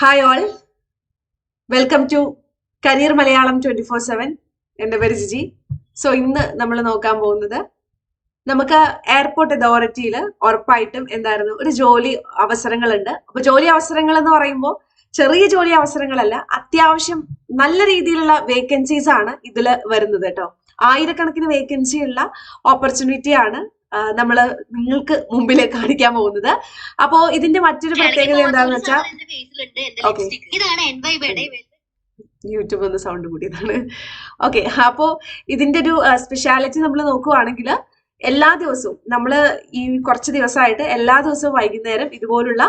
Hi all welcome to career Malayalam twenty four seven എന്റെ പേര് Jiji. So ഇന്ന് നമ്മൾ നോക്കാൻ പോകുന്നത് നമുക്ക് എയർപോർട്ട് അതോറിറ്റിയിൽ ഉറപ്പായിട്ടും എന്തായിരുന്നു ഒരു ജോലി അവസരങ്ങളുണ്ട്. അപ്പൊ ജോലി അവസരങ്ങൾ എന്ന് പറയുമ്പോൾ ചെറിയ ജോലി അവസരങ്ങളല്ല അത്യാവശ്യം നല്ല രീതിയിലുള്ള വേക്കൻസീസ് ആണ് ഇതിൽ വരുന്നത് കേട്ടോ. ആയിരക്കണക്കിന് വേക്കൻസി ഉള്ള ഓപ്പർച്യൂണിറ്റി ആണ് നമ്മൾ നിങ്ങൾക്ക് മുമ്പിൽ കാണിക്കാൻ പോകുന്നത്. അപ്പോ ഇതിന്റെ മറ്റൊരു പ്രത്യേകത എന്താണെന്ന് വെച്ചാൽ യൂട്യൂബ് ഒന്ന് സൗണ്ട് കൂടിയതാണ്. ഓക്കെ അപ്പോ ഇതിന്റെ ഒരു സ്പെഷ്യാലിറ്റി നമ്മൾ നോക്കുവാണെങ്കിൽ എല്ലാ ദിവസവും നമ്മൾ ഈ കുറച്ച് ദിവസമായിട്ട് എല്ലാ ദിവസവും വൈകുന്നേരം ഇതുപോലുള്ള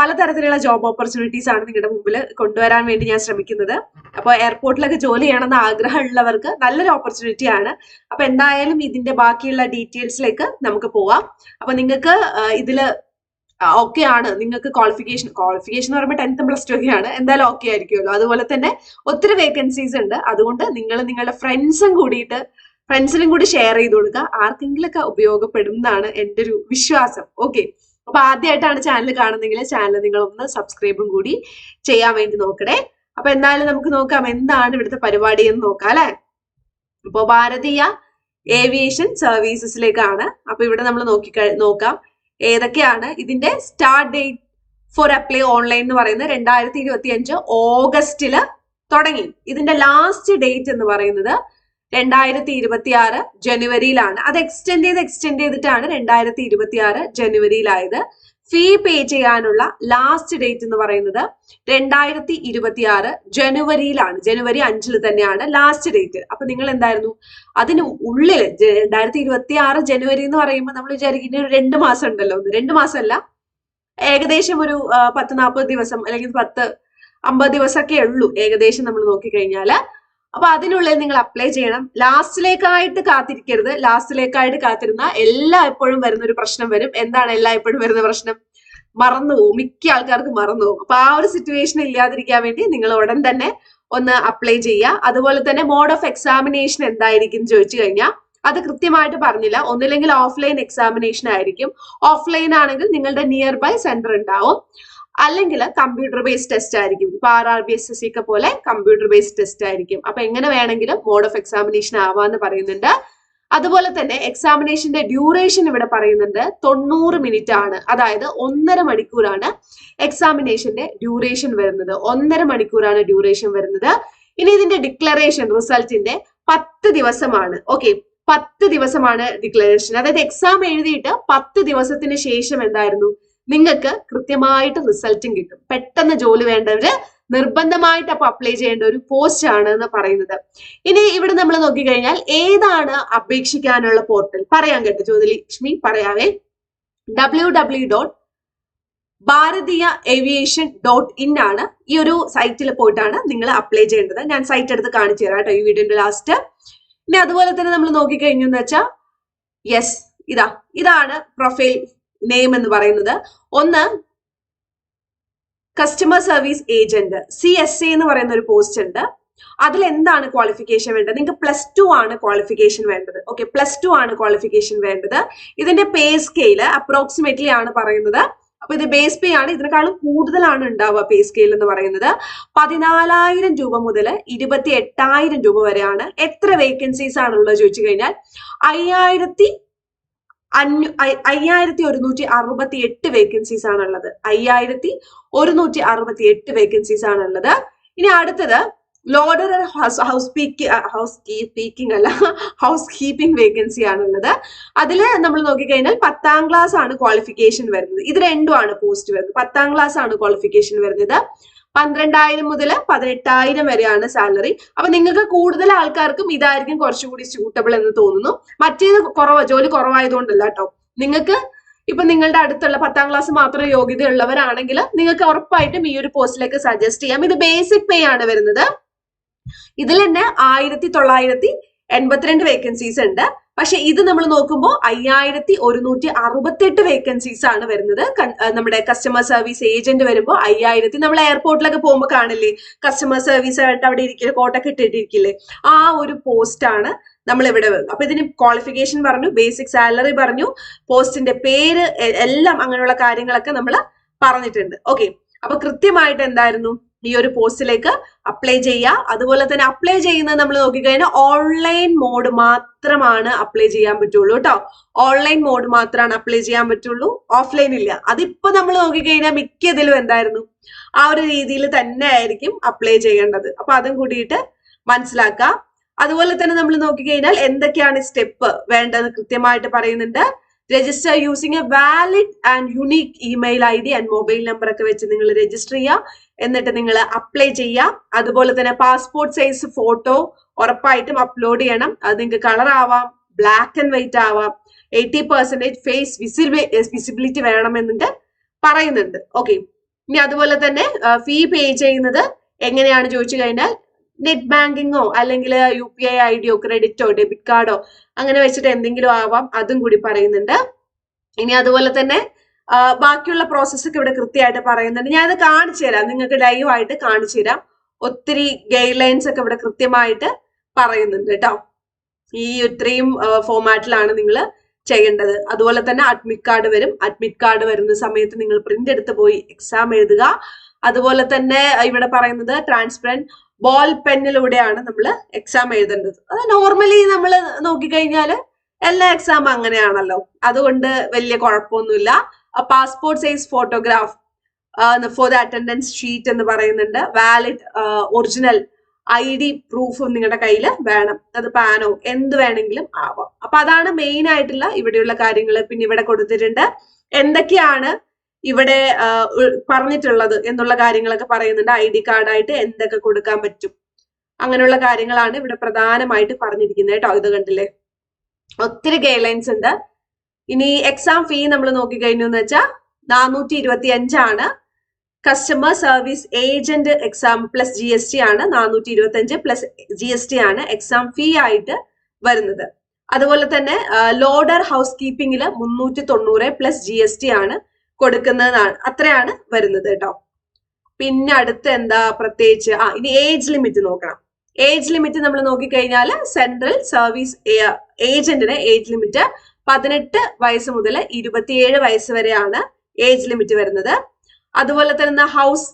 പലതരത്തിലുള്ള ജോബ് ഓപ്പർച്യൂണിറ്റീസ് ആണ് നിങ്ങളുടെ മുമ്പിൽ കൊണ്ടുവരാൻ വേണ്ടി ഞാൻ ശ്രമിക്കുന്നത്. അപ്പോൾ എയർപോർട്ടിലൊക്കെ ജോലി ചെയ്യണമെന്ന് ആഗ്രഹമുള്ളവർക്ക് നല്ലൊരു ഓപ്പർച്യൂണിറ്റി ആണ്. അപ്പൊ എന്തായാലും ഇതിന്റെ ബാക്കിയുള്ള ഡീറ്റെയിൽസിലേക്ക് നമുക്ക് പോവാം. അപ്പൊ നിങ്ങൾക്ക് ഇതിൽ ഓക്കെ ആണ്. നിങ്ങൾക്ക് ക്വാളിഫിക്കേഷൻ ക്വാളിഫിക്കേഷൻ എന്ന് പറയുമ്പോൾ ടെൻത്ത് പ്ലസ് ടു ഒക്കെയാണ് എന്തായാലും ഓക്കെ ആയിരിക്കുമല്ലോ. അതുപോലെ തന്നെ ഒത്തിരി വേക്കൻസീസ് ഉണ്ട്. അതുകൊണ്ട് നിങ്ങൾ നിങ്ങളുടെ ഫ്രണ്ട്സും കൂടിയിട്ട് ഫ്രണ്ട്സിനും കൂടി ഷെയർ ചെയ്ത് കൊടുക്കുക. ആർക്കെങ്കിലൊക്കെ ഉപയോഗപ്പെടുന്നതാണ് എന്റെ ഒരു വിശ്വാസം. ഓക്കെ അപ്പൊ ആദ്യമായിട്ടാണ് ചാനൽ കാണുന്നെങ്കിൽ ചാനൽ നിങ്ങൾ ഒന്ന് സബ്സ്ക്രൈബും കൂടി ചെയ്യാൻ വേണ്ടി നോക്കണേ. അപ്പൊ എന്തായാലും നമുക്ക് നോക്കാം എന്താണ് ഇവിടുത്തെ പരിപാടി എന്ന് നോക്കാം അല്ലെ? അപ്പോ ഭാരതീയ ഏവിയേഷൻ സർവീസസിലേക്കാണ് അപ്പൊ ഇവിടെ നമ്മൾ നോക്കി നോക്കാം ഏതൊക്കെയാണ് ഇതിന്റെ start date for apply online എന്ന് പറയുന്നത് രണ്ടായിരത്തി ഇരുപത്തി അഞ്ച് ഓഗസ്റ്റിൽ തുടങ്ങി. ഇതിന്റെ ലാസ്റ്റ് ഡേറ്റ് എന്ന് പറയുന്നത് രണ്ടായിരത്തി ഇരുപത്തി ആറ് ജനുവരിയിലാണ്. അത് എക്സ്റ്റെൻഡ് ചെയ്ത് എക്സ്റ്റെൻഡ് ചെയ്തിട്ടാണ് രണ്ടായിരത്തി ഇരുപത്തി ആറ് ജനുവരിയിലായത്. ഫീ പേ ചെയ്യാനുള്ള ലാസ്റ്റ് ഡേറ്റ് എന്ന് പറയുന്നത് രണ്ടായിരത്തി ഇരുപത്തി ആറ് ജനുവരിയിലാണ്. ജനുവരി അഞ്ചിൽ തന്നെയാണ് ലാസ്റ്റ് ഡേറ്റ് അപ്പൊ നിങ്ങൾ എന്തായിരുന്നു അതിന് ഉള്ളിൽ രണ്ടായിരത്തി ഇരുപത്തി ആറ് ജനുവരി എന്ന് പറയുമ്പോൾ നമ്മൾ വിചാരിക്കുന്ന രണ്ട് മാസം ഉണ്ടല്ലോ. ഒന്ന് രണ്ട് മാസമല്ല ഏകദേശം ഒരു പത്ത് നാൽപ്പത് ദിവസം അല്ലെങ്കിൽ പത്ത് അമ്പത് ദിവസമൊക്കെ ഉള്ളൂ. ഏകദേശം നമ്മൾ നോക്കിക്കഴിഞ്ഞാൽ അപ്പൊ അതിനുള്ളിൽ നിങ്ങൾ അപ്ലൈ ചെയ്യണം. ലാസ്റ്റിലേക്കായിട്ട് കാത്തിരിക്കരുത്. ലാസ്റ്റിലേക്കായിട്ട് കാത്തിരുന്ന എല്ലാ എപ്പോഴും വരുന്ന ഒരു പ്രശ്നം വരും. എന്താണ് എല്ലാ എപ്പോഴും വരുന്ന പ്രശ്നം? മറന്നു പോകും മിക്ക ആൾക്കാർക്ക് മറന്നു പോകും അപ്പൊ ആ ഒരു സിറ്റുവേഷൻ ഇല്ലാതിരിക്കാൻ വേണ്ടി നിങ്ങൾ ഉടൻ തന്നെ ഒന്ന് അപ്ലൈ ചെയ്യുക. അതുപോലെ തന്നെ മോഡ് ഓഫ് എക്സാമിനേഷൻ എന്തായിരിക്കും ചോദിച്ചു കഴിഞ്ഞാൽ അത് കൃത്യമായിട്ട് പറഞ്ഞില്ല. ഒന്നില്ലെങ്കിൽ ഓഫ്ലൈൻ എക്സാമിനേഷൻ ആയിരിക്കും. ഓഫ്ലൈൻ ആണെങ്കിൽ നിങ്ങളുടെ നിയർ ബൈ സെന്റർ ഉണ്ടാവും. അല്ലെങ്കിൽ കമ്പ്യൂട്ടർ ബേസ്ഡ് ടെസ്റ്റ് ആയിരിക്കും. ഇപ്പൊ R R B S S C ഒക്കെ പോലെ കമ്പ്യൂട്ടർ ബേസ്ഡ് ടെസ്റ്റ് ആയിരിക്കും. അപ്പൊ എങ്ങനെ വേണമെങ്കിലും മോഡ് ഓഫ് എക്സാമിനേഷൻ ആവാന്ന് പറയുന്നുണ്ട്. അതുപോലെ തന്നെ എക്സാമിനേഷന്റെ ഡ്യൂറേഷൻ ഇവിടെ പറയുന്നുണ്ട്. തൊണ്ണൂറ് മിനിറ്റ് ആണ്. അതായത് ഒന്നര മണിക്കൂറാണ് എക്സാമിനേഷന്റെ ഡ്യൂറേഷൻ വരുന്നത്. ഒന്നര മണിക്കൂറാണ് ഡ്യൂറേഷൻ വരുന്നത്. ഇനി ഇതിന്റെ ഡിക്ലറേഷൻ റിസൾട്ടിന്റെ പത്ത് ദിവസമാണ്. ഓക്കെ പത്ത് ദിവസമാണ് ഡിക്ലറേഷൻ അതായത് എക്സാം എഴുതിയിട്ട് പത്ത് ദിവസത്തിന് ശേഷം എന്തായിരുന്നു? നിങ്ങൾക്ക് കൃത്യമായിട്ട് റിസൾട്ടും കിട്ടും. പെട്ടെന്ന് ജോലി വേണ്ടവര് നിർബന്ധമായിട്ട് അപ്പൊ അപ്ലൈ ചെയ്യേണ്ട ഒരു പോസ്റ്റ് ആണ് എന്ന് പറയുന്നത്. ഇനി ഇവിടെ നമ്മൾ നോക്കിക്കഴിഞ്ഞാൽ ഏതാണ് അപേക്ഷിക്കാനുള്ള പോർട്ടൽ പറയാൻ കേട്ടോ Jyothilakshmi പറയാവേ. W W dot Bharatiya aviation dot in ആണ് ഈ ഒരു സൈറ്റിൽ പോയിട്ടാണ് നിങ്ങൾ അപ്ലൈ ചെയ്യേണ്ടത്. ഞാൻ സൈറ്റ് എടുത്ത് കാണിച്ചു തരാം കേട്ടോ ഈ വീഡിയോന്റെ ലാസ്റ്റ് ഇനി അതുപോലെ തന്നെ നമ്മൾ നോക്കിക്കഴിഞ്ഞു എന്ന് വെച്ചാൽ യെസ് ഇതാ ഇതാണ് പ്രൊഫൈൽ നെയിം എന്ന് പറയുന്നത്. ഒന്ന് customer service agent C S A എന്ന് പറയുന്ന ഒരു പോസ്റ്റ് ഉണ്ട്. അതിൽ എന്താണ് ക്വാളിഫിക്കേഷൻ വേണ്ടത്? നിങ്ങൾക്ക് പ്ലസ് ടു ആണ് ക്വാളിഫിക്കേഷൻ വേണ്ടത്. ഓക്കെ പ്ലസ് ടു ആണ് ക്വാളിഫിക്കേഷൻ വേണ്ടത്. ഇതിന്റെ പേ സ്കെയിൽ അപ്രോക്സിമേറ്റ്ലി ആണ് പറയുന്നത്. അപ്പൊ ഇത് ബേസ് പേ ആണ്. ഇതിനേക്കാളും കൂടുതലാണ് ഉണ്ടാവുക പേ സ്കെയിൽ എന്ന് പറയുന്നത്. പതിനാലായിരം രൂപ മുതൽ ഇരുപത്തി എട്ടായിരം രൂപ വരെയാണ്. എത്ര വേക്കൻസീസ് ആണുള്ളത് ചോദിച്ചു കഴിഞ്ഞാൽ അയ്യായിരത്തി അഞ്ഞു അയ്- അയ്യായിരത്തി ഒരുന്നൂറ്റി അറുപത്തി എട്ട് വേക്കൻസീസ് ആണുള്ളത്. അയ്യായിരത്തി ഒരുന്നൂറ്റി അറുപത്തി എട്ട് വേക്കൻസീസ് ആണുള്ളത്. ഇനി അടുത്തത് loader house house housekeeping അല്ല ഹൗസ് കീപ്പിംഗ് വേക്കൻസി ആണുള്ളത്. അതിൽ നമ്മൾ നോക്കിക്കഴിഞ്ഞാൽ പത്താം ക്ലാസ് ആണ് ക്വാളിഫിക്കേഷൻ വരുന്നത്. ഇത് രണ്ടുമാണ് പോസ്റ്റ് വരുന്നത്. പത്താം ക്ലാസ് ആണ് ക്വാളിഫിക്കേഷൻ വരുന്നത്. പന്ത്രണ്ടായിരം മുതൽ പതിനെട്ടായിരം വരെയാണ് സാലറി അപ്പൊ നിങ്ങൾക്ക് കൂടുതൽ ആൾക്കാർക്കും ഇതായിരിക്കും കുറച്ചുകൂടി സ്യൂട്ടബിൾ എന്ന് തോന്നുന്നു. മറ്റേത് കുറവ് ജോലി കുറവായതുകൊണ്ടല്ല കേട്ടോ നിങ്ങൾക്ക് ഇപ്പൊ നിങ്ങളുടെ അടുത്തുള്ള പത്താം ക്ലാസ് മാത്രം യോഗ്യതയുള്ളവരാണെങ്കിൽ നിങ്ങൾക്ക് ഉറപ്പായിട്ടും ഈ ഒരു പോസ്റ്റിലേക്ക് സജസ്റ്റ് ചെയ്യാം. ഇത് ബേസിക് പേ ആണ് വരുന്നത്. ഇതിൽ തന്നെ ആയിരത്തി തൊള്ളായിരത്തി എൺപത്തിരണ്ട് വേക്കൻസീസ് ഉണ്ട്. പക്ഷെ ഇത് നമ്മൾ നോക്കുമ്പോൾ അയ്യായിരത്തി ഒരുന്നൂറ്റി അറുപത്തെട്ട് വേക്കൻസീസ് ആണ് വരുന്നത് നമ്മുടെ കസ്റ്റമർ സർവീസ് ഏജന്റ് വരുമ്പോൾ അയ്യായിരത്തി നമ്മൾ എയർപോർട്ടിലൊക്കെ പോകുമ്പോൾ കാണില്ലേ? കസ്റ്റമർ സർവീസ് ആയിട്ട് അവിടെ ഇരിക്കില്ലേ? കോട്ടൊക്കെ ഇട്ടിട്ടിരിക്കില്ലേ? ആ ഒരു പോസ്റ്റ് ആണ് നമ്മൾ ഇവിടെ അപ്പൊ ഇതിന് ക്വാളിഫിക്കേഷൻ പറഞ്ഞു ബേസിക് സാലറി പറഞ്ഞു പോസ്റ്റിന്റെ പേര് എല്ലാം അങ്ങനെയുള്ള കാര്യങ്ങളൊക്കെ നമ്മൾ പറഞ്ഞിട്ടുണ്ട്. ഓക്കെ അപ്പൊ കൃത്യമായിട്ട് എന്തായിരുന്നു? ഈ ഒരു പോസ്റ്റിലേക്ക് അപ്ലൈ ചെയ്യുക. അതുപോലെ തന്നെ അപ്ലൈ ചെയ്യുന്നത് നമ്മൾ നോക്കിക്കഴിഞ്ഞാൽ ഓൺലൈൻ മോഡ് മാത്രമാണ് അപ്ലൈ ചെയ്യാൻ പറ്റുള്ളൂ കേട്ടോ. ഓൺലൈൻ മോഡ് മാത്രമാണ് അപ്ലൈ ചെയ്യാൻ പറ്റുള്ളൂ. ഓഫ്ലൈൻ ഇല്ല. അതിപ്പോ നമ്മൾ നോക്കിക്കഴിഞ്ഞാൽ മിക്കതിലും എന്തായിരുന്നു? ആ ഒരു രീതിയിൽ തന്നെ ആയിരിക്കും അപ്ലൈ ചെയ്യേണ്ടത്. അപ്പൊ അതും കൂടിയിട്ട് മനസ്സിലാക്കാം. അതുപോലെ തന്നെ നമ്മൾ നോക്കിക്കഴിഞ്ഞാൽ എന്തൊക്കെയാണ് സ്റ്റെപ്പ് വേണ്ടത് കൃത്യമായിട്ട് പറയുന്നുണ്ട്. Register using a valid and unique email I D and mobile number ഒക്കെ വെച്ച് നിങ്ങൾ രജിസ്റ്റർ ചെയ്യുക. എന്നിട്ട് നിങ്ങൾ അപ്ലൈ ചെയ്യാം. അതുപോലെ തന്നെ പാസ്പോർട്ട് സൈസ് ഫോട്ടോ ഉറപ്പായിട്ടും അപ്ലോഡ് ചെയ്യണം. അത് നിങ്ങൾക്ക് കളർ ആവാം ബ്ലാക്ക് ആൻഡ് വൈറ്റ് ആവാം. എയ്റ്റി പെർസെന്റേജ് ഫേസ് വിസിബിലിറ്റി വേണം എന്നിട്ട് പറയുന്നുണ്ട്. ഓക്കെ ഇനി അതുപോലെ തന്നെ ഫീ പേ ചെയ്യുന്നത് എങ്ങനെയാണ് ചോദിച്ചു കഴിഞ്ഞാൽ നെറ്റ് ബാങ്കിങ്ങോ അല്ലെങ്കിൽ യു പി ഐ ഐ ഡിയോ ക്രെഡിറ്റോ ഡെബിറ്റ് കാർഡോ അങ്ങനെ വെച്ചിട്ട് എന്തെങ്കിലും ആവാം. അതും കൂടി പറയുന്നുണ്ട്. ഇനി അതുപോലെ തന്നെ ബാക്കിയുള്ള പ്രോസസ്സ് ഒക്കെ ഇവിടെ കൃത്യമായിട്ട് പറയുന്നുണ്ട്. ഞാനത് കാണിച്ചു തരാം. നിങ്ങൾക്ക് ലൈവ് ആയിട്ട് കാണിച്ചു തരാം. ഒത്തിരി ഗൈഡ് ലൈൻസ് ഒക്കെ ഇവിടെ കൃത്യമായിട്ട് പറയുന്നുണ്ട് കേട്ടോ. ഈ ഇത്രയും ഫോമാറ്റിലാണ് നിങ്ങൾ ചെയ്യേണ്ടത്. അതുപോലെ തന്നെ അഡ്മിറ്റ് കാർഡ് വരും. അഡ്മിറ്റ് കാർഡ് വരുന്ന സമയത്ത് നിങ്ങൾ പ്രിന്റ് എടുത്ത് പോയി എക്സാം എഴുതുക. അതുപോലെ തന്നെ ഇവിടെ പറയുന്നത് ട്രാൻസ്പെറന്റ് ബോൾ പെന്നിലൂടെയാണ് നമ്മൾ എക്സാം എഴുതേണ്ടത്. അത് നോർമലി നമ്മൾ നോക്കിക്കഴിഞ്ഞാൽ എല്ലാ എക്സാം അങ്ങനെയാണല്ലോ. അതുകൊണ്ട് വലിയ കുഴപ്പമൊന്നുമില്ല. Passport size photograph for the attendance sheet എന്ന് പറയുന്നുണ്ട്. വാലിഡ് ഒറിജിനൽ ഐ ഡി പ്രൂഫും നിങ്ങളുടെ കയ്യിൽ വേണം. അത് പാനോ എന്ത് വേണമെങ്കിലും ആവാം. അപ്പൊ അതാണ് മെയിൻ ആയിട്ടുള്ള ഇവിടെയുള്ള കാര്യങ്ങൾ പിന്നെ ഇവിടെ കൊടുത്തിട്ടുണ്ട്. എന്തൊക്കെയാണ് ഇവിടെ ഉ- പറഞ്ഞിട്ടുള്ളത് എന്നുള്ള കാര്യങ്ങളൊക്കെ പറയുന്നുണ്ട്. ഐ ഡി കാർഡായിട്ട് എന്തൊക്കെ കൊടുക്കാൻ പറ്റും. അങ്ങനെയുള്ള കാര്യങ്ങളാണ് ഇവിടെ പ്രധാനമായിട്ട് പറഞ്ഞിരിക്കുന്നത് കേട്ടോ. ഇത് കണ്ടില്ലേ? ഒത്തിരി ഗൈഡ് ലൈൻസ് ഉണ്ട്. ഇനി എക്സാം ഫീ നമ്മൾ നോക്കിക്കഴിഞ്ഞു എന്ന് വെച്ചാൽ നാനൂറ്റി ഇരുപത്തി അഞ്ചാണ് customer service agent exam plus G S T ആണ് നാനൂറ്റി ഇരുപത്തി അഞ്ച് പ്ലസ് ജി എസ് ടി ആണ് എക്സാം ഫീ ആയിട്ട് വരുന്നത്. അതുപോലെ തന്നെ ലോഡർ ഹൗസ് കീപ്പിംഗിൽ മുന്നൂറ്റി തൊണ്ണൂറ് പ്ലസ് ജി എസ് ടി ആണ് കൊടുക്കുന്നതാണ് അത്രയാണ് വരുന്നത് കേട്ടോ. പിന്നെ അടുത്ത് എന്താ പ്രത്യേകിച്ച്? ആ ഇനി ഏജ് ലിമിറ്റ് നോക്കണം. ഏജ് ലിമിറ്റ് നമ്മൾ നോക്കിക്കഴിഞ്ഞാൽ സെൻട്രൽ സർവീസ് ഏജന്റിന് ഏജ് ലിമിറ്റ് പതിനെട്ട് വയസ്സ് മുതൽ ഇരുപത്തിയേഴ് വയസ്സ് വരെയാണ് ഏജ് ലിമിറ്റ് വരുന്നത്. അതുപോലെ തന്നെ ഹൗസ്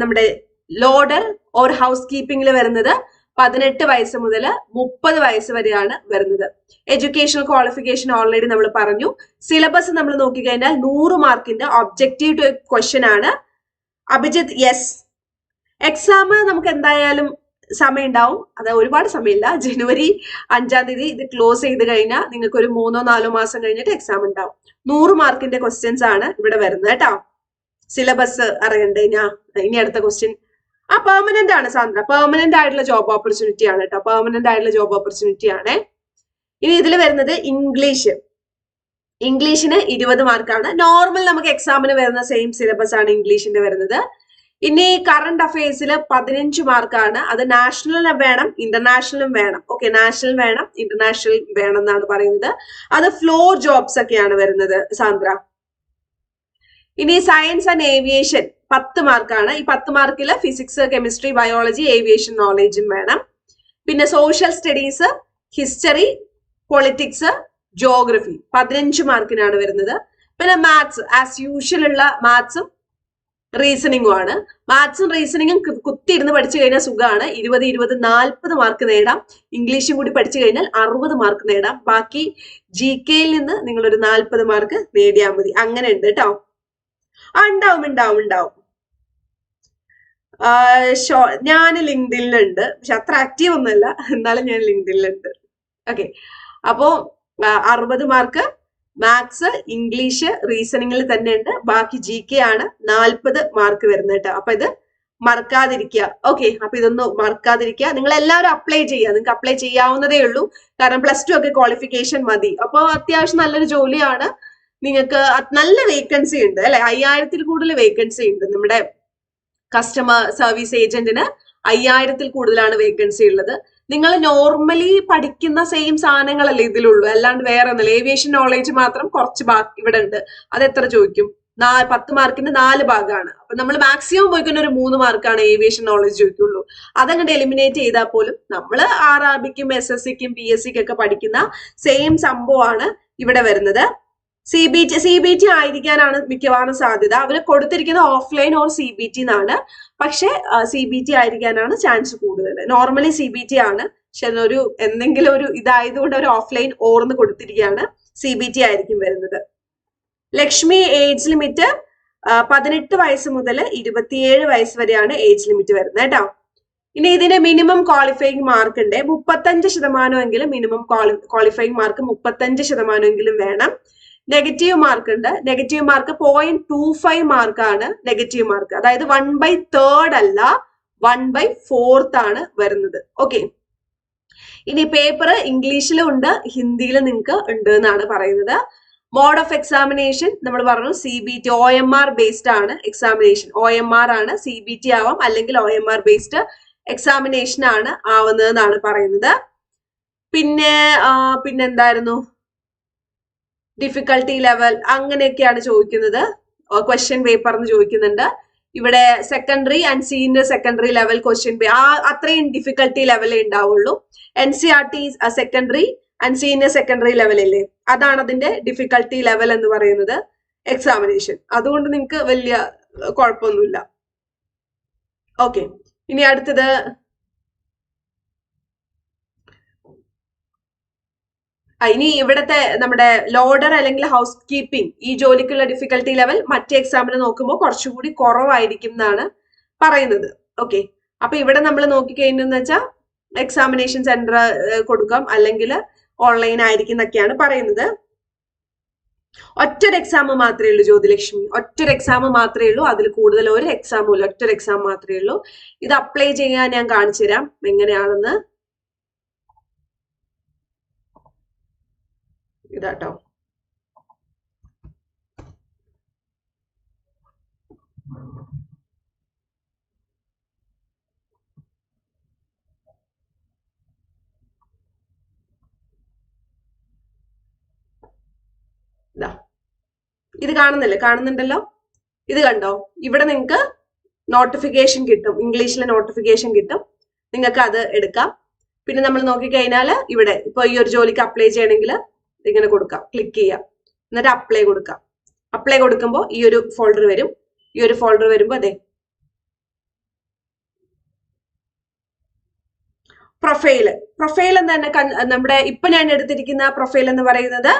നമ്മുടെ ലോഡർ ഓർ ഹൗസ് കീപ്പിംഗിൽ വരുന്നത് പതിനെട്ട് വയസ്സ് മുതൽ മുപ്പത് വയസ്സ് വരെയാണ് വരുന്നത്. എഡ്യൂക്കേഷണൽ ക്വാളിഫിക്കേഷൻ ഓൾറെഡി നമ്മൾ പറഞ്ഞു. സിലബസ് നമ്മൾ നോക്കിക്കഴിഞ്ഞാൽ നൂറ് മാർക്കിന്റെ ഒബ്ജക്റ്റീവ് ക്വസ്റ്റ്യൻ ആണ്. അഭിജിത്ത് യെസ് എക്സാം നമുക്ക് എന്തായാലും സമയം ഉണ്ടാവും അത് ഒരുപാട് സമയമില്ല. ജനുവരി അഞ്ചാം തീയതി ഇത് ക്ലോസ് ചെയ്ത് കഴിഞ്ഞാൽ നിങ്ങൾക്ക് ഒരു മൂന്നോ നാലോ മാസം കഴിഞ്ഞിട്ട് എക്സാം ഉണ്ടാവും. നൂറ് മാർക്കിന്റെ ക്വസ്റ്റ്യൻസ് ആണ് ഇവിടെ വരുന്നത് കേട്ടോ. സിലബസ് അറിയണ്ടേ ഇനി അടുത്ത ക്വസ്റ്റ്യൻ ആ പെർമനന്റ് ആണ് സാന്ദ്ര. പെർമനന്റ് ആയിട്ടുള്ള ജോബ് ഓപ്പർച്യൂണിറ്റി ആണ് കേട്ടോ. പെർമനന്റ് ആയിട്ടുള്ള ജോബ് ഓപ്പർച്യൂണിറ്റി ആണ്. ഇനി ഇതിൽ വരുന്നത് ഇംഗ്ലീഷ് ഇംഗ്ലീഷിന് ഇരുപത് മാർക്കാണ്. നോർമൽ നമുക്ക് എക്സാമിന് വരുന്ന സെയിം സിലബസ് ആണ് ഇംഗ്ലീഷിന്റെ വരുന്നത്. ഇനി കറണ്ട് അഫയേഴ്സിൽ പതിനഞ്ച് മാർക്കാണ്. അത് നാഷണലിന് വേണം ഇന്റർനാഷണലും വേണം. ഓക്കെ നാഷണൽ വേണം ഇന്റർനാഷണൽ വേണം എന്നാണ് പറയുന്നത്. അത് ഫ്ലോർ ജോബ്സ് ഒക്കെയാണ് വരുന്നത് സാന്ദ്ര. ഇനി സയൻസ് ആൻഡ് ഏവിയേഷൻ പത്ത് മാർക്കാണ്. ഈ പത്ത് മാർക്കിൽ ഫിസിക്സ് കെമിസ്ട്രി ബയോളജി ഏവിയേഷൻ നോളേജും വേണം. പിന്നെ social studies history politics geography പതിനഞ്ച് മാർക്കിനാണ് വരുന്നത്. പിന്നെ മാത്സ് ആസ് യൂഷ്വൽ ഉള്ള മാത്സും റീസണിങ്ങും ആണ്. മാത്സും റീസണിങ്ങും കുത്തിയിരുന്ന് പഠിച്ചു കഴിഞ്ഞാൽ സുഖമാണ്. ഇരുപത് ഇരുപത് നാൽപ്പത് മാർക്ക് നേടാം. ഇംഗ്ലീഷും കൂടി പഠിച്ചു കഴിഞ്ഞാൽ അറുപത് മാർക്ക് നേടാം. ബാക്കി ജി കെയിൽ നിന്ന് നിങ്ങളൊരു നാൽപ്പത് മാർക്ക് നേടിയാൽ മതി. അങ്ങനെ ഉണ്ട് കേട്ടോ ആ ഉണ്ടാവും ഉണ്ടാവും ഉണ്ടാവും. ഞാൻ ലിങ്ക്ഡിനിലുണ്ട് പക്ഷെ അത്ര ആക്റ്റീവ് ഒന്നുമല്ല. എന്നാലും ഞാൻ ലിങ്ക്ഡിനിലുണ്ട് ഓക്കെ അപ്പോ അറുപത് മാർക്ക് മാത്സ് ഇംഗ്ലീഷ് റീസണിങ്ങിൽ തന്നെ ഉണ്ട്. ബാക്കി ജി കെ ആണ്. നാൽപ്പത് മാർക്ക് വരുന്നത് കേട്ടോ അപ്പൊ ഇത് മറക്കാതിരിക്കുക. ഓക്കെ അപ്പൊ ഇതൊന്ന് മറക്കാതിരിക്കുക. നിങ്ങൾ എല്ലാവരും അപ്ലൈ ചെയ്യുക. നിങ്ങൾക്ക് അപ്ലൈ ചെയ്യാവുന്നതേ ഉള്ളൂ. കാരണം പ്ലസ് ടു ഒക്കെ ക്വാളിഫിക്കേഷൻ മതി. അപ്പോൾ അത്യാവശ്യം നല്ലൊരു ജോലിയാണ്. നിങ്ങൾക്ക് നല്ല വേക്കൻസി ഉണ്ട് അല്ലെ? അയ്യായിരത്തിൽ കൂടുതൽ വേക്കൻസി ഉണ്ട് നമ്മുടെ കസ്റ്റമർ സർവീസ് ഏജന്റിന് അയ്യായിരത്തിൽ കൂടുതലാണ് വേക്കൻസി ഉള്ളത്. നിങ്ങൾ നോർമലി പഠിക്കുന്ന സെയിം സാധനങ്ങളല്ലേ ഇതിലുള്ളൂ. അല്ലാണ്ട് വേറെ ഒന്നുമില്ല. ഏവിയേഷൻ നോളേജ് മാത്രം കുറച്ച് ബാക്കി ഇവിടെ ഉണ്ട് അത് എത്ര ചോദിക്കും? നാ പത്ത് മാർക്കിന്റെ നാല് ഭാഗമാണ് അപ്പൊ നമ്മൾ മാക്സിമം പോയിക്കുന്ന ഒരു മൂന്ന് മാർക്കാണ് ഏവിയേഷൻ നോളേജ് ചോദിക്കുള്ളൂ. അതങ്ങോട്ട് എലിമിനേറ്റ് ചെയ്താൽ പോലും നമ്മൾ ആർ ആർ ബിക്കും എസ് എസ് സിക്കും പി എസ് സിക്കും ഒക്കെ പഠിക്കുന്ന സെയിം സംഭവമാണ് ഇവിടെ വരുന്നത്. C B T C B T ആയിരിക്കാനാണ് മിക്കവാറും സാധ്യത. അവർ കൊടുത്തിരിക്കുന്ന offline or C B T എന്നാണ്. പക്ഷെ സി ബി ടി ആയിരിക്കാനാണ് ചാൻസ് കൂടുതൽ. നോർമലി സി ബി ടി ആണ്. പക്ഷെ ഒരു എന്തെങ്കിലും ഒരു ഇതായതുകൊണ്ട് ഒരു ഓഫ്ലൈൻ ഓർന്ന് കൊടുത്തിരിക്കുകയാണ് സി ബി ടി ആയിരിക്കും വരുന്നത്. ലക്ഷ്മി ഏജ് ലിമിറ്റ് പതിനെട്ട് വയസ്സ് മുതൽ ഇരുപത്തിയേഴ് വയസ്സ് വരെയാണ് ഏജ് ലിമിറ്റ് വരുന്നത് കേട്ടോ. ഇനി ഇതിന്റെ മിനിമം ക്വാളിഫൈയിങ് മാർക്ക് ഉണ്ട്. മുപ്പത്തഞ്ച് ശതമാനമെങ്കിലും മിനിമം ക്വാളിഫൈയിങ് മാർക്ക് മുപ്പത്തഞ്ച് ശതമാനമെങ്കിലും വേണം. നെഗറ്റീവ് മാർക്ക് ഉണ്ട്. Negative mark point two five മാർക്കാണ് നെഗറ്റീവ് മാർക്ക് അതായത് വൺ ബൈ തേർഡ് അല്ല വൺ ബൈ ഫോർത്ത് ആണ് വരുന്നത്. ഓക്കെ ഇനി പേപ്പർ ഇംഗ്ലീഷിലും ഉണ്ട് ഹിന്ദിയിലും നിങ്ങൾക്ക് ഉണ്ട് എന്നാണ് പറയുന്നത്. മോഡ് ഓഫ് എക്സാമിനേഷൻ നമ്മൾ പറഞ്ഞു C B T O M R based ആണ് എക്സാമിനേഷൻ ഒ എം ആർ ആണ് സി ബി ടി ആവാം അല്ലെങ്കിൽ O M R based examination ആണ് ആവുന്നത് എന്നാണ് പറയുന്നത്. പിന്നെ പിന്നെന്തായിരുന്നു? ഡിഫിക്കൽട്ടി ലെവൽ അങ്ങനെയൊക്കെയാണ് ചോദിക്കുന്നത്. ക്വസ്റ്റ്യൻ പേപ്പർ എന്ന് ചോദിക്കുന്നുണ്ട്. ഇവിടെ secondary and senior secondary level question ആ അത്രയും ഡിഫിക്കൽട്ടി ലെവലേ ഉണ്ടാവുള്ളൂ. N C R T secondary and senior secondary ലെവലല്ലേ അതാണ് അതിന്റെ ഡിഫിക്കൽട്ടി ലെവൽ എന്ന് പറയുന്നത് എക്സാമിനേഷൻ അതുകൊണ്ട് നിങ്ങൾക്ക് വലിയ കുഴപ്പമൊന്നുമില്ല. ഓക്കെ ഇനി അടുത്തത് ഇനി ഇവിടുത്തെ നമ്മുടെ ലോഡർ അല്ലെങ്കിൽ ഹൗസ് കീപ്പിംഗ് ഈ ജോലിക്കുള്ള ഡിഫിക്കൽട്ടി ലെവൽ മറ്റേ എക്സാമിന് നോക്കുമ്പോൾ കുറച്ചുകൂടി കുറവായിരിക്കും എന്നാണ് പറയുന്നത്. ഓക്കെ അപ്പൊ ഇവിടെ നമ്മൾ നോക്കിക്കഴിഞ്ഞെന്ന് വെച്ചാൽ എക്സാമിനേഷൻ സെന്റർ കൊടുക്കാം. അല്ലെങ്കിൽ ഓൺലൈൻ ആയിരിക്കും എന്നൊക്കെയാണ് പറയുന്നത്. ഒറ്റൊരു എക്സാം മാത്രമേ ഉള്ളൂ ജ്യോതിലക്ഷ്മി. ഒറ്റൊരു എക്സാം മാത്രമേ ഉള്ളൂ. അതിൽ കൂടുതൽ ഒരു എക്സാമും ഇല്ല. ഒറ്റൊരു എക്സാം മാത്രമേ ഉള്ളൂ. ഇത് അപ്ലൈ ചെയ്യാൻ ഞാൻ കാണിച്ചു തരാം എങ്ങനെയാണെന്ന് ഇതാട്ടോ. ഇതാ. കാണുന്നില്ലേ? കാണുന്നുണ്ടല്ലോ? ഇത് കണ്ടോ? ഇവിടെ നിങ്ങൾക്ക് നോട്ടിഫിക്കേഷൻ കിട്ടും. ഇംഗ്ലീഷിലെ നോട്ടിഫിക്കേഷൻ കിട്ടും. നിങ്ങൾക്ക് അത് എടുക്കാം. പിന്നെ നമ്മൾ നോക്കിക്കഴിഞ്ഞാൽ ഇവിടെ ഇപ്പൊ ഈ ഒരു ജോലിക്ക് അപ്ലൈ ചെയ്യണമെങ്കിൽ ഇങ്ങനെ കൊടുക്കാം. ക്ലിക്ക് ചെയ്യാം എന്നിട്ട് അപ്ലൈ കൊടുക്കാം. അപ്ലൈ കൊടുക്കുമ്പോൾ ഈ ഒരു ഫോൾഡർ വരും. ഈ ഒരു ഫോൾഡർ വരുമ്പോൾ അതെ പ്രൊഫൈൽ പ്രൊഫൈൽ എന്ന് തന്നെ നമ്മുടെ ഇപ്പൊ ഞാൻ എടുത്തിരിക്കുന്ന പ്രൊഫൈൽ എന്ന് പറയുന്നത്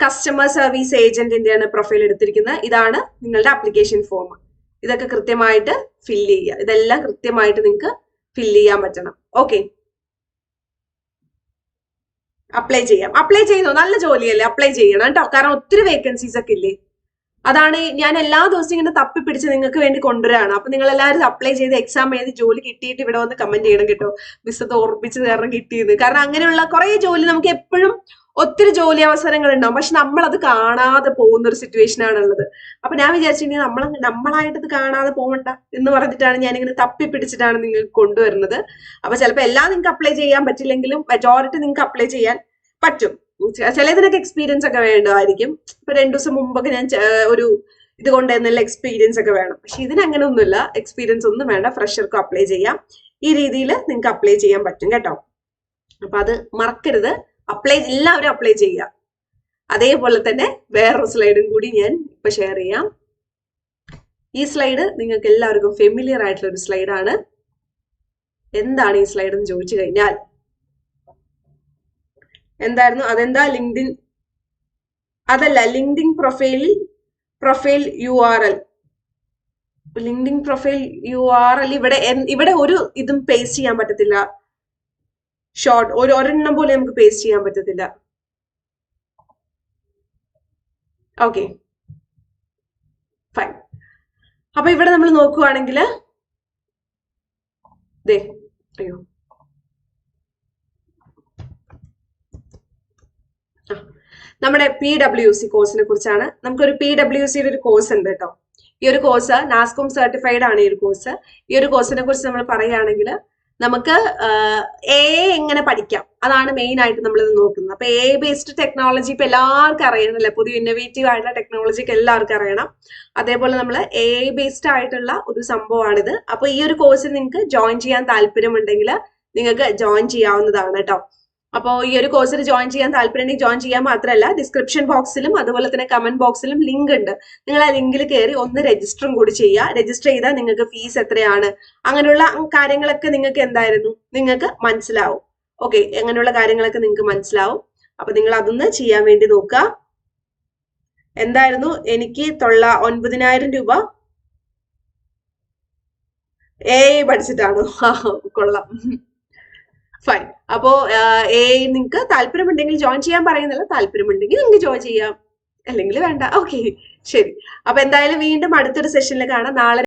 കസ്റ്റമർ സർവീസ് ഏജന്റിന്റെയാണ് പ്രൊഫൈൽ എടുത്തിരിക്കുന്നത്. ഇതാണ് നിങ്ങളുടെ ആപ്ലിക്കേഷൻ ഫോം ഇതൊക്കെ കൃത്യമായിട്ട് ഫില്ല് ചെയ്യുക. ഇതെല്ലാം കൃത്യമായിട്ട് നിങ്ങൾക്ക് ഫില്ല് ചെയ്യാൻ പറ്റണം. ഓക്കെ അപ്ലൈ ചെയ്യാം. അപ്ലൈ ചെയ്യുന്നു. നല്ല ജോലിയല്ലേ അപ്ലൈ ചെയ്യണം കേട്ടോ. കാരണം ഒത്തിരി വേക്കൻസീസ് ഒക്കെ ഇല്ലേ? അതാണ് ഞാൻ എല്ലാ ദിവസവും ഇങ്ങനെ തപ്പി പിടിച്ച് നിങ്ങൾക്ക് വേണ്ടി കൊണ്ടുവരാണ്. അപ്പൊ നിങ്ങൾ എല്ലാവരും അപ്ലൈ ചെയ്ത് എക്സാം എഴുതി ജോലി കിട്ടിയിട്ട് ഇവിടെ വന്ന് കമന്റ് ചെയ്യണം കേട്ടോ. മിസ് അത് ഓർപ്പിച്ച് കാരണം കിട്ടിയത് കാരണം അങ്ങനെയുള്ള കുറെ ജോലി നമുക്ക് എപ്പോഴും ഒത്തിരി ജോലി അവസരങ്ങൾ ഉണ്ടാവും പക്ഷെ നമ്മൾ അത് കാണാതെ പോകുന്ന ഒരു സിറ്റുവേഷൻ ആണുള്ളത്. അപ്പൊ ഞാൻ വിചാരിച്ചിട്ടുണ്ടെങ്കിൽ നമ്മൾ നമ്മളായിട്ട് ഇത് കാണാതെ പോകണ്ട എന്ന് പറഞ്ഞിട്ടാണ് ഞാൻ ഇങ്ങനെ തപ്പി പിടിച്ചിട്ടാണ് നിങ്ങൾക്ക് കൊണ്ടുവരുന്നത്. അപ്പൊ ചിലപ്പോൾ എല്ലാം നിങ്ങൾക്ക് അപ്ലൈ ചെയ്യാൻ പറ്റില്ലെങ്കിലും മെജോറിറ്റി നിങ്ങൾക്ക് അപ്ലൈ ചെയ്യാൻ പറ്റും. ചിലതിനൊക്കെ എക്സ്പീരിയൻസ് ഒക്കെ വേണ്ടതായിരിക്കും. ഇപ്പൊ രണ്ടു ദിവസം മുമ്പൊക്കെ ഞാൻ ഒരു ഇത് കൊണ്ട് എക്സ്പീരിയൻസ് ഒക്കെ വേണം. പക്ഷെ ഇതിനങ്ങനെ ഒന്നുമില്ല എക്സ്പീരിയൻസ് ഒന്നും വേണ്ട. ഫ്രഷർക്കും അപ്ലൈ ചെയ്യാം. ഈ രീതിയിൽ നിങ്ങൾക്ക് അപ്ലൈ ചെയ്യാൻ പറ്റും കേട്ടോ. അപ്പൊ അത് മറക്കരുത്. അപ്ലൈ എല്ലാവരും അപ്ലൈ ചെയ്യുക. അതേപോലെ തന്നെ വേറൊരു സ്ലൈഡും കൂടി ഞാൻ ഇപ്പൊ ഷെയർ ചെയ്യാം. ഈ സ്ലൈഡ് നിങ്ങൾക്ക് എല്ലാവർക്കും ഫെമിലിയർ ആയിട്ടുള്ള ഒരു സ്ലൈഡാണ് എന്താണ് ഈ സ്ലൈഡ് എന്ന് ചോദിച്ചു കഴിഞ്ഞാൽ എന്തായിരുന്നു? അതെന്താ? ലിങ്ക്ഡിൻ അതല്ല ലിങ്ക്ഡിൻ പ്രൊഫൈലിൽ profile U R L LinkedIn profile U R L ഇവിടെ ഇവിടെ ഒരു ഇതും പേസ്റ്റ് ചെയ്യാൻ പറ്റത്തില്ല. ഷോർട്ട് ഒരു ഒരെണ്ണം പോലെ നമുക്ക് പേസ്റ്റ് ചെയ്യാൻ പറ്റത്തില്ല. ഓക്കെ ഫൈൻ അപ്പൊ ഇവിടെ നമ്മൾ നോക്കുവാണെങ്കിൽ ദേ അയ്യോ. നമ്മുടെ പി ഡബ്ല്യു സി കോഴ്സിനെ കുറിച്ചാണ്. നമുക്കൊരു പി ഡബ്ല്യു സിയുടെ ഒരു കോഴ്സ് ഉണ്ട് കേട്ടോ ഈ ഒരു കോഴ്സ് നാസ്കോം സർട്ടിഫൈഡ് ആണ് ഈ ഒരു കോഴ്സ് ഈ ഒരു കോഴ്സിനെ കുറിച്ച് നമ്മൾ പറയുകയാണെങ്കിൽ നമുക്ക് എ എങ്ങനെ പഠിക്കാം? അതാണ് മെയിൻ ആയിട്ട് നമ്മൾ ഇത് നോക്കുന്നത്. അപ്പൊ എ ബേസ്ഡ് ടെക്നോളജി ഇപ്പൊ എല്ലാവർക്കും അറിയണമല്ലേ പുതിയ ഇന്നോവേറ്റീവ് ആയിട്ടുള്ള ടെക്നോളജി ഒക്കെ എല്ലാവർക്കും അറിയണം. അതേപോലെ നമ്മൾ എ ബേസ്ഡ് ആയിട്ടുള്ള ഒരു സംഭവമാണിത്. അപ്പൊ ഈ ഒരു കോഴ്സിൽ നിങ്ങൾക്ക് ജോയിൻ ചെയ്യാൻ താല്പര്യമുണ്ടെങ്കിൽ നിങ്ങൾക്ക് ജോയിൻ ചെയ്യാവുന്നതാണ് കേട്ടോ അപ്പോൾ ഈ ഒരു കോഴ്സിൽ ജോയിൻ ചെയ്യാൻ താല്പര്യമുണ്ടെങ്കിൽ ജോയിൻ ചെയ്യാൻ മാത്രമല്ല ഡിസ്ക്രിപ്ഷൻ ബോക്സിലും അതുപോലെ തന്നെ കമന്റ് ബോക്സിലും ലിങ്ക് ഉണ്ട്. നിങ്ങൾ ആ ലിങ്കിൽ കയറി ഒന്ന് രജിസ്റ്ററും കൂടി ചെയ്യുക. രജിസ്റ്റർ ചെയ്താൽ നിങ്ങൾക്ക് ഫീസ് എത്രയാണ്? അങ്ങനെയുള്ള കാര്യങ്ങളൊക്കെ നിങ്ങൾക്ക് എന്തായിരുന്നു? നിങ്ങൾക്ക് മനസ്സിലാവും. ഓക്കെ അങ്ങനെയുള്ള കാര്യങ്ങളൊക്കെ നിങ്ങൾക്ക് മനസ്സിലാവും. അപ്പൊ നിങ്ങൾ അതൊന്ന് ചെയ്യാൻ വേണ്ടി നോക്കുക. എന്തായിരുന്നു? എനിക്ക് തൊള്ള ഒൻപതിനായിരം രൂപ എ പഠിച്ചിട്ടാണോ. കൊള്ളാം. ഫൈൻ അപ്പോ എ നിങ്ങൾക്ക് താല്പര്യമുണ്ടെങ്കിൽ ജോയിൻ ചെയ്യാൻ പറയുന്നില്ല. താല്പര്യമുണ്ടെങ്കിൽ നിങ്ങൾക്ക് ജോയിൻ ചെയ്യാം. അല്ലെങ്കിൽ വേണ്ട. ഓക്കെ ശരി. അപ്പൊ എന്തായാലും വീണ്ടും അടുത്തൊരു സെഷനിൽ കാണാം. നാളെ